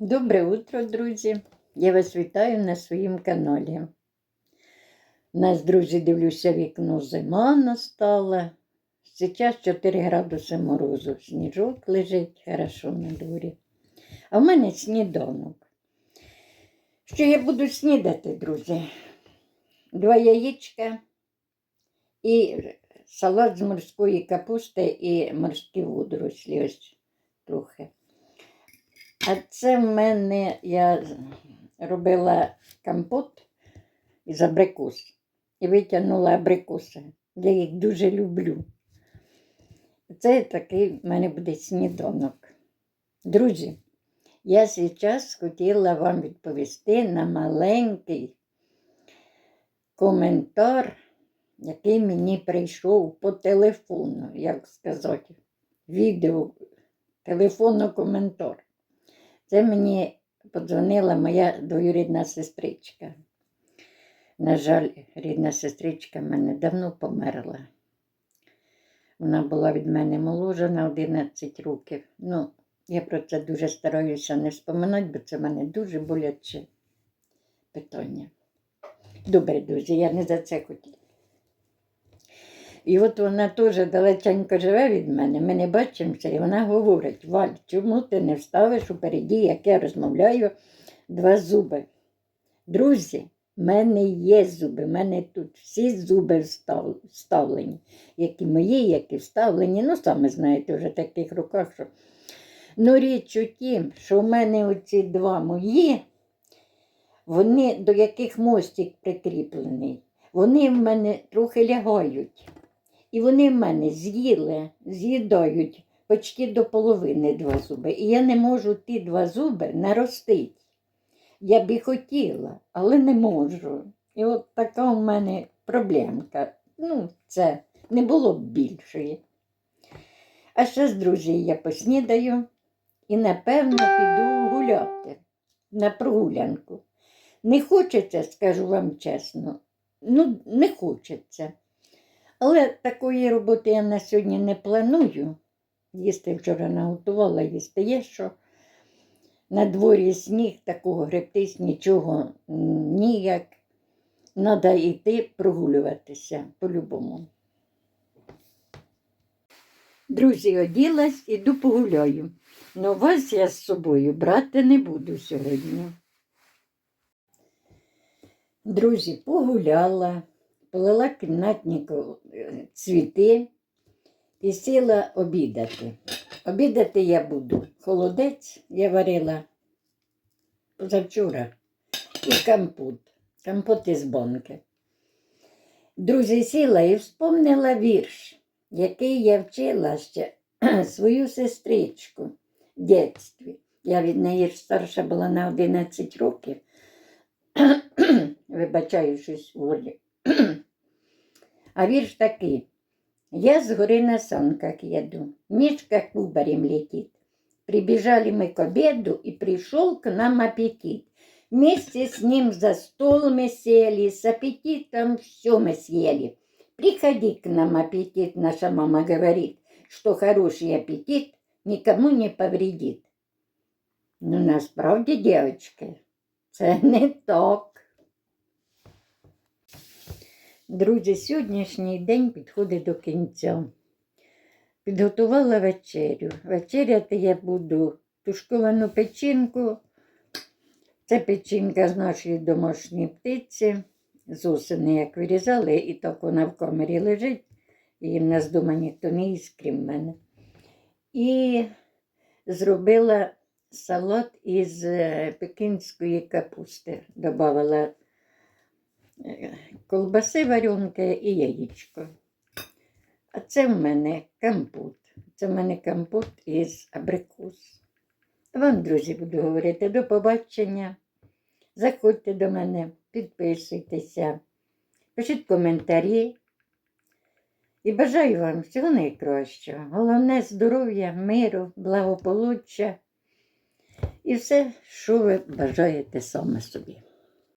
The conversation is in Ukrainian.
Добре утро, друзі! Я вас вітаю на своїм каналі. У нас, друзі, дивлюся, вікно зима настала. Зараз 4 градуси морозу. Сніжок лежить хорошо на дворі. А в мене сніданок. Що я буду снідати, друзі? Два яєчка і салат з морської капусти і морські водорослі. Ось трохи. А це в мене я робила компот із абрикос і витягнула абрикоси. Я їх дуже люблю. Це такий в мене буде сніданок. Друзі, я зараз хотіла вам відповісти на маленький коментар, який мені прийшов по телефону, як сказати, відео, телефонно коментар. Це мені подзвонила моя двоюрідна сестричка. На жаль, рідна сестричка в мене давно померла. Вона була від мене молодша на 11 років. Ну, я про це дуже стараюся не споминати, бо це в мене дуже боляче питання. Добре, друзі, я не за це хотіла. І от вона теж далеченько живе від мене, ми не бачимося, і вона говорить: Валь, чому ти не вставиш упереді, як я розмовляю, два зуби? Друзі, в мене є зуби, в мене тут всі зуби вставлені, як і мої, як і вставлені. Ну, саме знаєте, вже в таких руках, що. Ну, річ у тім, що в мене оці два мої, вони до яких мостик прикріплений, вони в мене трохи лягають. І вони в мене з'їли, з'їдають почти до половини два зуби. І я не можу ті два зуби наростити. Я б і хотіла, але не можу. І от така у мене проблемка. Ну, це не було б більшої. А ще з друзі я поснідаю і, напевно, піду гуляти на прогулянку. Не хочеться, скажу вам чесно. Ну, не хочеться. Але такої роботи я на сьогодні не планую. Їсти вчора наготувала, їсти є що. На дворі сніг, такого гребтись, нічого ніяк. Треба йти прогулюватися по-любому. Друзі, оділась, іду погуляю. Но вас я з собою брати не буду сьогодні. Друзі, погуляла, полила кімнатнику е, цвіти і сіла обідати. Обідати я буду. Холодець я варила позавчора і компот. Компот із банки. Друзі, сіла і вспомнила вірш, який я вчила ще свою сестричку в дитинстві. Я від неї старша була на 11 років. Вибачаю щось волі. А вірш такий. Я с горы на санках еду, Мишка кубарем летит. Прибежали мы к обеду, и пришел к нам аппетит. Вместе с ним за стол мы сели, с аппетитом все мы съели. Приходи к нам, аппетит, наша мама говорит, что хороший аппетит никому не повредит. Ну, насправді, дівчатки, це не так. Друзі, сьогоднішній день підходить до кінця. Підготувала вечерю. Вечеряти я буду тушковану печінку. Це печінка з нашої домашньої птиці. З осени, як вирізали, і так вона в камері лежить. І в нас вдома ніхто не їсть, крім мене. І зробила салат із е, пекінської капусти. Добавила колбаси варенки і яєчко. А це в мене компот. Це в мене компот із абрикос. Вам, друзі, буду говорити до побачення. Заходьте до мене, підписуйтеся, пишіть коментарі. І бажаю вам всього найкращого. Головне здоров'я, миру, благополуччя і все, що ви бажаєте саме собі.